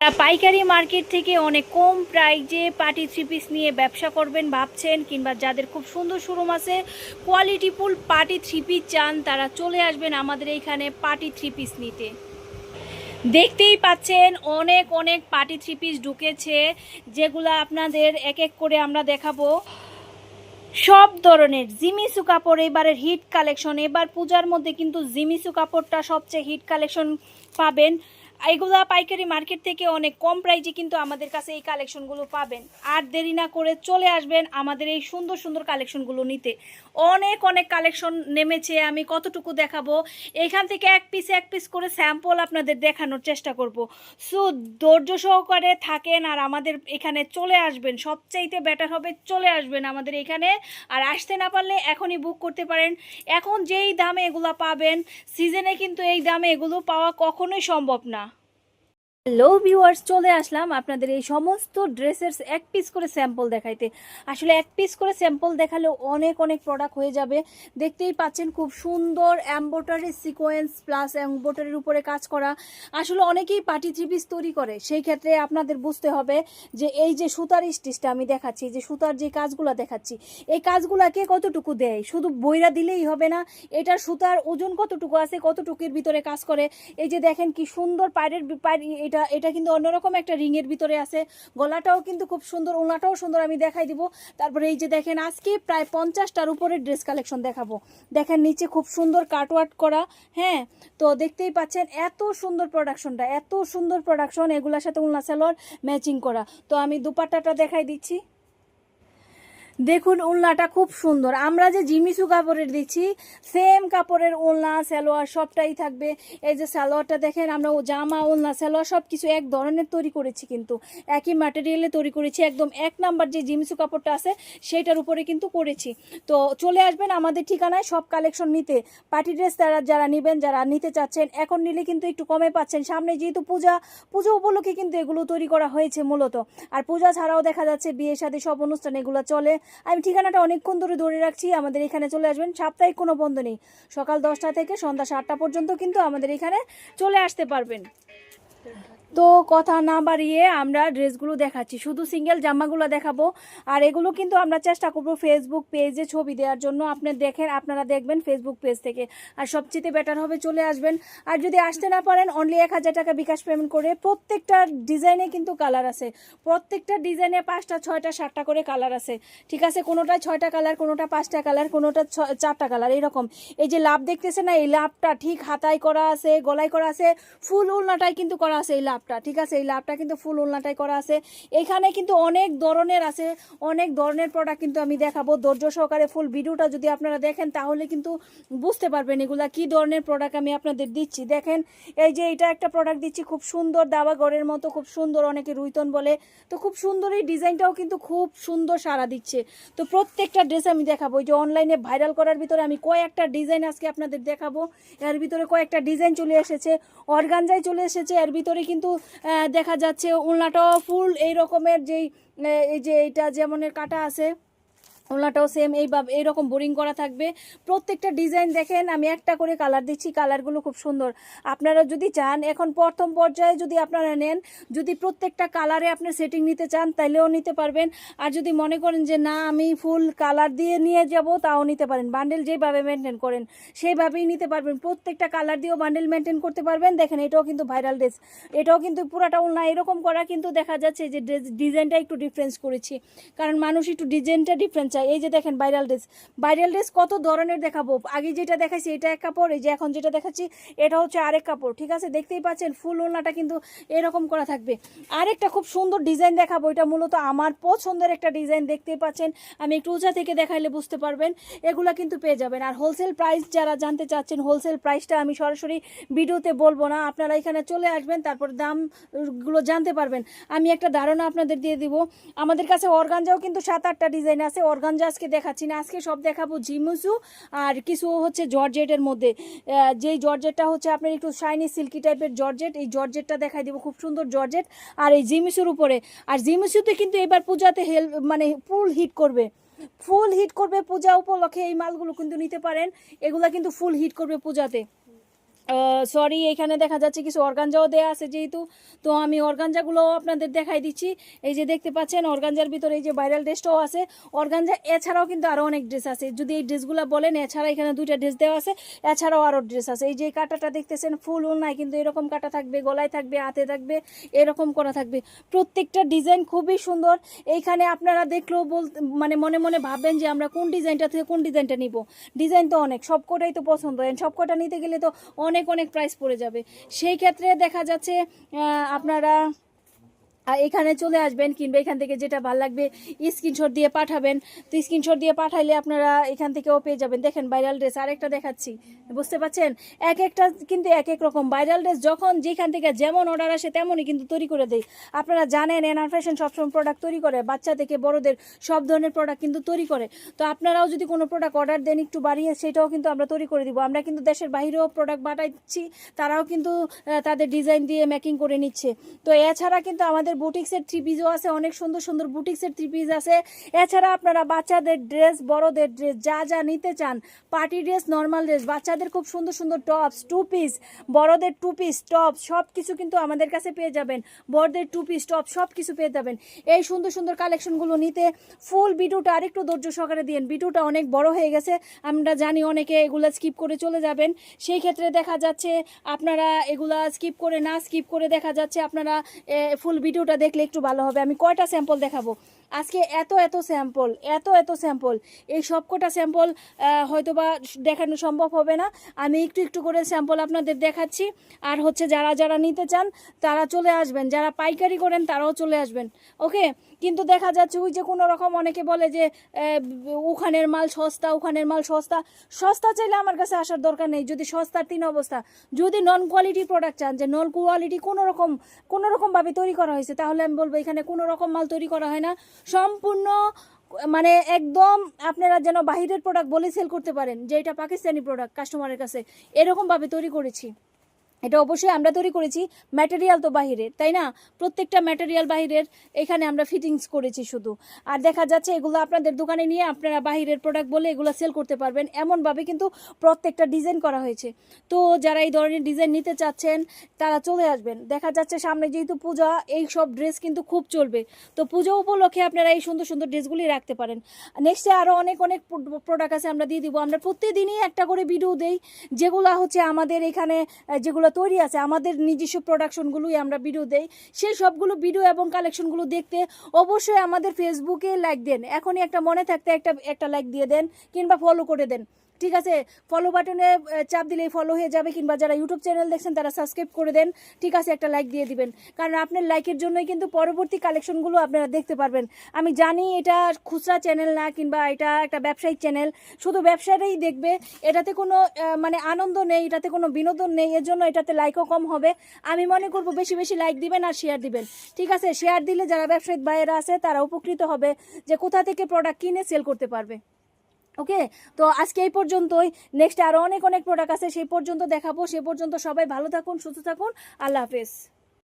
পাইকারি মার্কেট থেকে অনেক কম প্রাইজে পার্টি থ্রি পিস নিয়ে ব্যবসা করবেন ভাবছেন, কিংবা যাদের খুব সুন্দর শোরুম আছে কোয়ালিটিফুল পার্টি থ্রি পিস চান, তারা চলে আসবেন আমাদের এইখানে পার্টি থ্রি পিস নিতে। দেখতেই পাচ্ছেন অনেক অনেক পার্টি থ্রি পিস ঢুকেছে, যেগুলো আপনাদের এক এক করে আমরা দেখাবো। সব ধরনের জিমিসু কাপড়, এবারের হিট কালেকশন এবার পূজার মধ্যে কিন্তু জিমিসু কাপড়টা সবচেয়ে হিট কালেকশন পাবেন। এগুলা পাইকারি মার্কেট থেকে অনেক কম প্রাইজে কিন্তু আমাদের কাছে এই কালেকশনগুলো পাবেন। আর দেরি না করে চলে আসবেন আমাদের এই সুন্দর সুন্দর কালেকশনগুলো নিতে। অনেক অনেক কালেকশন নেমেছে, আমি কতটুকু দেখাবো? এখান থেকে এক পিস এক পিস করে স্যাম্পল আপনাদের দেখানোর চেষ্টা করব। সো ধৈর্য সহকারে থাকেন আর আমাদের এখানে চলে আসবেন। সবচাইতে বেটার হবে চলে আসবেন আমাদের এখানে। আর আসতে না পারলে এখনই বুক করতে পারেন। এখন যেই দামে এগুলো পাবেন সিজনে কিন্তু এই দামে এগুলো পাওয়া কখনোই সম্ভব না। হ্যালো ভিউয়ার্স চলে আসলাম আপনাদের এই সমস্ত ড্রেসের এক পিস করে স্যাম্পল দেখাইতে। আসলে এক পিস করে স্যাম্পল দেখালেও অনেক অনেক প্রোডাক্ট হয়ে যাবে। দেখতেই পাচ্ছেন খুব সুন্দর অ্যাম্বোটারি সিকোয়েন্স প্লাস অ্যাম্বোটারির উপরে কাজ করা। আসলে অনেকেই পার্টি থ্রি পিস তৈরি করে, সেই ক্ষেত্রে আপনাদের বুঝতে হবে যে এই যে সুতার স্টিচটা আমি দেখাচ্ছি যে সুতার যে কাজগুলো দেখাচ্ছি, এই কাজগুলাকে কতটুকু দেয়? শুধু বইরা দিলেই হবে না, এটার সুতার ওজন কতটুকু আছে, কতটুকুর ভিতরে কাজ করে? এই যে দেখেন কি সুন্দর পায়ের পায়ের এটা এটা কিন্তু অন্যরকম একটা রিংয়ের ভিতরে আছে। গলাটাও কিন্তু খুব সুন্দর, ওনাটাও সুন্দর, আমি দেখাই দিব। তারপরে এই যে দেখেন, আজকে প্রায় পঞ্চাশটার উপরে ড্রেস কালেকশন দেখাবো। দেখেন, নিচে খুব সুন্দর কাটওয়ার্ট করা হ্যাঁ? তো দেখতেই পাচ্ছেন, এত সুন্দর প্রোডাকশনটা, এত সুন্দর প্রোডাকশন, এগুলোর সাথে উল্লা সালোয়ার ম্যাচিং করা। তো আমি দুপাট্টাটা দেখাই দিচ্ছি। দেখুন ওলনাটা খুব সুন্দর। আমরা যে জিমিসু কাপড়ের দিচ্ছি সেম কাপড়ের ওলনা সালোয়ার সবটাই থাকবে। এই যে সালোয়ারটা দেখেন, আমরা জামা ওলনা সালোয়ার সব কিছু এক ধরনের তৈরি করেছি কিন্তু। একই ম্যাটেরিয়ালে তৈরি করেছি, একদম এক নাম্বার যে জিমিসু কাপড়টা আছে, সেটার উপরে কিন্তু করেছি। তো চলে আসবেন আমাদের ঠিকানায়, সব কালেকশন নিতে। পার্টি ড্রেস তারা যারা নেবেন, যারা নিতে চাচ্ছেন, এখন নিলে কিন্তু একটু কমে পাচ্ছেন। সামনে যেহেতু পূজা, পুজো উপলক্ষে কিন্তু এগুলো তৈরি করা হয়েছে মূলত। আর পূজা ছাড়াও দেখা যাচ্ছে বিয়ে সাথে সব অনুষ্ঠান এগুলো চলে। আমি ঠিকানাটা অনেকক্ষণ ধরে ধরে রাখছি, আমাদের এখানে চলে আসবেন, সাপ্তাহিক কোনো বন্ধ নেই। সকাল দশটা থেকে সন্ধ্যা সাতটা পর্যন্ত কিন্তু আমাদের এখানে চলে আসতে পারবেন। তো কথা না বাড়িয়ে আমরা ড্রেসগুলো দেখাচ্ছি। শুধু সিঙ্গেল জামাগুলো দেখাবো। আর এগুলো কিন্তু আমরা চেষ্টা করব ফেসবুক পেজে ছবি দেওয়ার জন্য। আপনি দেখেন, আপনারা দেখবেন ফেসবুক পেজ থেকে। আর সবচেয়ে বেটার হবে চলে আসবেন। আর যদি আসতে না পারেন অনলি এক হাজার টাকা বিকাশ পেমেন্ট করে প্রত্যেকটা ডিজাইনে কিন্তু কালার আছে। প্রত্যেকটা ডিজাইনে পাঁচটা, ছয়টা, সাতটা করে কালার আছে। ঠিক আছে? কোনোটা ছয়টা কালার কোনোটা পাঁচটা কালার কোনোটা চারটা কালার এরকম। এই যে লাভ দেখতেছে না, এই লাভটা ঠিক হাতায় করা আছে, গলায় করা আছে, ফুল উলনাটাই কিন্তু করা আছে এই লাভটা, ঠিক আছে? এই লাভটা কিন্তু ফুল উলনাটাই করা আছে। এখানে কিন্তু অনেক ধরনের আছে, অনেক ধরনের প্রোডাক্ট কিন্তু আমি দেখাবো। ধৈর্য সহকারে ফুল ভিডিওটা যদি আপনারা দেখেন, তাহলে কিন্তু বুঝতে পারবেন এগুলা কি ধরনের প্রোডাক্ট আমি আপনাদের দিচ্ছি। দেখেন, এই যে এটা একটা প্রোডাক্ট দিচ্ছি, খুব সুন্দর দাবা ঘরের মতো, খুব সুন্দর অনেকে রুইতন বলে। তো খুব সুন্দর এই ডিজাইনটাও কিন্তু খুব সুন্দর সারা দিচ্ছে। তো প্রত্যেকটা ড্রেস আমি দেখাবো। যে অনলাইনে ভাইরাল করার ভিতরে আমি কয়েকটা ডিজাইন আজকে আপনাদের দেখাবো। এর ভিতরে কয়েকটা ডিজাইন চলে এসেছে। অর্গানজাই চলে এসেছে। এর ভিতরে কিন্তু আহ, দেখা যাচ্ছে উলনাটাও ফুল এই রকমের যেই এই যে এটা যেমনের কাটা আছে ওনাটাও সেম এইভাবে, এইরকম বোরিং করা থাকবে। প্রত্যেকটা ডিজাইন দেখেন, আমি একটা করে কালার দিচ্ছি কালারগুলো খুব সুন্দর। আপনারা যদি চান, এখন প্রথম পর্যায়ে যদি আপনারা নেন, যদি প্রত্যেকটা কালারে আপনি সেটিং নিতে চান, তাইলেও নিতে পারবেন। আর যদি মনে করেন যে, না, আমি ফুল কালার দিয়ে নিয়ে যাব তাও নিতে পারেন। বান্ডেল যেভাবে মেনটেন করেন, সেইভাবেই নিতে পারবেন। প্রত্যেকটা কালার দিয়েও বান্ডেল মেনটেন করতে পারবেন। দেখেন, এটাও কিন্তু ভাইরাল ড্রেস এটাও কিন্তু পুরাটা না এরকম করা কিন্তু দেখা যাচ্ছে যে ডিজাইনটা একটু ডিফারেন্স করেছি। কারণ মানুষ একটু ডিজাইনটা ডিফারেন্স চায় এই যে দেখেন ভাইরাল ড্রেস ভাইরাল ড্রেস কত ধরনের দেখাবো? আগে যেটা দেখাইছি, এটা এক কাপড়, এই যে এখন যেটা দেখাচ্ছি, এটা হচ্ছে আরেক কাপড়, ঠিক আছে? দেখতেই পাচ্ছেন, ফুল ওনাটা কিন্তু এরকম করা থাকবে। আরেকটা খুব সুন্দর ডিজাইন দেখাবো, এটা মূলত আমার পছন্দের একটা ডিজাইন দেখতেই পাচ্ছেন? আমি একটু উঁচা থেকে দেখাইলে বুঝতে পারবেন, এগুলো কিন্তু পেয়ে যাবেন। আর হোলসেল প্রাইস যারা জানতে চাচ্ছেন হোলসেল প্রাইসটা আমি সরাসরি ভিডিওতে বলব না, আপনারা এখানে চলে আসবেন, তারপর দামগুলো জানতে পারবেন। আমি একটা ধারণা আপনাদের দিয়ে দিব, আমাদের কাছে অর্গানজাও কিন্তু সাত আটটা ডিজাইন আছে অর্গানজা আজকে দেখাচ্ছি না, আজকে সব দেখাবো জিমুসু আর কিছু হচ্ছে জর্জেটের মধ্যে। যেই জর্জেটটা হচ্ছে আপনার একটু শাইনি সিল্কি টাইপের জর্জেট, এই জর্জেটটা দেখাই দিব, খুব সুন্দর জর্জেট আর এই জিমিসুর উপরে। আর জিমিসুতে কিন্তু এবার পূজাতে হেল্প মানে ফুল হিট করবে। ফুল হিট করবে পূজা উপলক্ষে এই মালগুলো কিন্তু নিতে পারেন, এগুলা কিন্তু ফুল হিট করবে পূজাতে। সরি এখানে দেখা যাচ্ছে কিছু অর্গানজাও দেওয়া আছে যেহেতু। তো আমি অর্গানজাগুলো আপনাদের দেখাই দিচ্ছি। এই যে দেখতে পাচ্ছেন, অর্গানজার ভিতরে এই যে ভাইরাল ড্রেসটাও আছে। অর্গানজা, এছাড়াও কিন্তু আরও অনেক ড্রেস আছে। যদি এই ড্রেসগুলো বলেন, এছাড়া এখানে দুইটা ড্রেস দেওয়া আছে। এছাড়াও আরও ড্রেস আছে। এই যে কাটাটা দেখতেছেন, ফুল নাই কিন্তু এরকম কাটা থাকবে, গলায় থাকবে, হাতে থাকবে, এরকম করা থাকবে। প্রত্যেকটা ডিজাইন খুবই সুন্দর। এইখানে আপনারা দেখলেও বল মানে মনে মনে ভাববেন যে আমরা কোন ডিজাইনটা থেকে কোন ডিজাইনটা নিব। ডিজাইন তো অনেক, সবকটাই তো পছন্দ। সবকটা নিতে গেলে তো অনেক অনেক অনেক প্রাইস পড়ে যাবে। সেই ক্ষেত্রে দেখা যাচ্ছে আপনারা আর এখানে চলে আসবেন কিংবা এখান থেকে যেটা ভালো লাগবে স্ক্রিনশট দিয়ে পাঠাবেন। তো স্ক্রিনশট দিয়ে পাঠাইলে আপনারা এখান থেকেও পেয়ে যাবেন। দেখেন ভাইরাল ড্রেস আরেকটা দেখাচ্ছি, বুঝতে পারছেন এক একটা কিন্তু এক এক রকম। ভাইরাল ড্রেস যখন যেখান থেকে যেমন অর্ডার আসে তেমনই কিন্তু তৈরি করে দেয়। আপনারা জানেন এনআর ফ্যাশন সবসময় প্রোডাক্ট তৈরি করে। বাচ্চা থেকে বড়দের সব ধরনের প্রোডাক্ট কিন্তু তৈরি করে। তো আপনারাও যদি কোনো প্রোডাক্ট অর্ডার দেন একটু বাড়িয়ে, সেটাও কিন্তু আমরা তৈরি করে দিব। আমরা কিন্তু দেশের বাইরেও প্রোডাক্ট পাঠাচ্ছি তারাও কিন্তু তাদের ডিজাইন দিয়ে মেকিং করে নিচ্ছে। তো এছাড়া কিন্তু আমাদের বুটিক্সের থ্রি পিসও আছে, অনেক সুন্দর সুন্দর বুটিক্সের থ্রি পিস আছে। এছাড়া আপনারা বাচ্চাদের ড্রেস বড়দের ড্রেস যা যা নিতে চান পার্টি ড্রেস নর্মাল ড্রেস বাচ্চাদের খুব সুন্দর সুন্দর টপস টু পিস বড়দের টু পিস টপ সব কিছু কিন্তু আমাদের কাছে পেয়ে যাবেন। বড়দের টু পিস টপ সব কিছু পেয়ে যাবেন। এই সুন্দর সুন্দর কালেকশনগুলো নিতে ফুল বিটুটা আরেকটু ধৈর্য সহকারে দিন বিটুটা অনেক বড় হয়ে গেছে, আমরা জানি অনেকে এগুলো স্কিপ করে চলে যাবেন। সেই ক্ষেত্রে দেখা যাচ্ছে, আপনারা এগুলা স্কিপ করে না স্কিপ করে দেখা যাচ্ছে, আপনারা ফুল ভিডিওটা দেখলে একটু ভালো হবে। আমি কয়টা স্যাম্পল দেখাবো? আজকে এত এত স্যাম্পল এত এত স্যাম্পল এই সবকটা স্যাম্পল হয়তো বা দেখানো সম্ভব হবে না। আমি একটু একটু করে স্যাম্পল আপনাদের দেখাচ্ছি। আর হচ্ছে যারা যারা নিতে চান, তারা চলে আসবেন। যারা পাইকারি করেন, তারাও চলে আসবেন। ওকে? কিন্তু দেখা যাচ্ছে ওই যে কোনো রকম অনেকে বলে যে ওখানের মাল সস্তা, ওখানের মাল সস্তা। সস্তা চাইলে আমার কাছে আসার দরকার নেই। যদি সস্তার তিন অবস্থা। যদি নন কোয়ালিটি প্রোডাক্ট চান, যে নন কোয়ালিটি কোনো রকম, কোনো রকমভাবে তৈরি করা হয়েছে, তাহলে আমি বলব এখানে কোনো রকম মাল তৈরি করা হয় না। সম্পূর্ণ মানে একদম আপনারা যেন বাহিরের প্রোডাক্ট বলে সেল করতে পারেন যে এটা পাকিস্তানি প্রোডাক্ট কাস্টমারের কাছে, এরকমভাবে তৈরি করেছি। এটা অবশ্যই আমরা তৈরি করেছি ম্যাটেরিয়াল তো বাহিরের তাই না? প্রত্যেকটা ম্যাটেরিয়াল বাহিরের এখানে আমরা ফিটিংস করেছি শুধু। আর দেখা যাচ্ছে এগুলো আপনাদের দোকানে নিয়ে আপনারা বাহিরের প্রোডাক্ট বলে এগুলো সেল করতে পারবেন। এমনভাবে কিন্তু প্রত্যেকটা ডিজাইন করা হয়েছে। তো যারা এই ধরনের ডিজাইন নিতে চাচ্ছেন, তারা চলে আসবেন। দেখা যাচ্ছে সামনে যেহেতু পূজা এই সব ড্রেস কিন্তু খুব চলবে। তো পুজো উপলক্ষে আপনারা এই সুন্দর সুন্দর ড্রেসগুলি রাখতে পারেন। নেক্সটে আরও অনেক অনেক প্রোডাক্ট আছে আমরা দিয়ে দিব। আমরা প্রত্যেকদিনই একটা করে ভিডিও দেই, যেগুলো হচ্ছে আমাদের এখানে যেগুলো তৈরি আছে, আমাদের নিজস্ব প্রোডাকশনগুলোই আমরা ভিডিও দেই। সেই সবগুলো ভিডিও এবং কালেকশনগুলো দেখতে অবশ্যই আমাদের ফেসবুকে লাইক দেন। এখনই একটা মনে থাকতে একটা একটা লাইক দিয়ে দেন কিংবা ফলো করে দেন। ঠিক আছে ফলো বাটনে চাপ দিলেই ফলো হয়ে যাবে কিংবা যারা ইউটিউব চ্যানেল দেখছেন তারা সাবস্ক্রাইব করে দেন। ঠিক আছে, একটা লাইক দিয়ে দিবেন। কারণ আপনার লাইকের জন্যই কিন্তু পরবর্তী কালেকশনগুলো আপনারা দেখতে পারবেন। আমি জানি এটা খুচরা চ্যানেল না কিংবা এটা একটা ব্যবসায়িক চ্যানেল শুধু ব্যবসাটাই দেখবে, এটাতে কোনো মানে আনন্দ নেই, এটাতে কোনো বিনোদন নেই, এর জন্য এটাতে লাইকও কম হবে। আমি মনে করব বেশি বেশি লাইক দিবেন আর শেয়ার দিবেন। ঠিক আছে শেয়ার দিলে যারা ব্যবসায়িক বাইরে আছে তারা উপকৃত হবে যে কোথা থেকে প্রোডাক্ট কিনে সেল করতে পারবে। ওকে? তো আজকে এই পর্যন্তই। নেক্সট আরও অনেক অনেক প্রোডাক্ট আছে, সেই পর্যন্ত দেখাবো। সে পর্যন্ত সবাই ভালো থাকুন, সুস্থ থাকুন। আল্লাহ হাফেজ।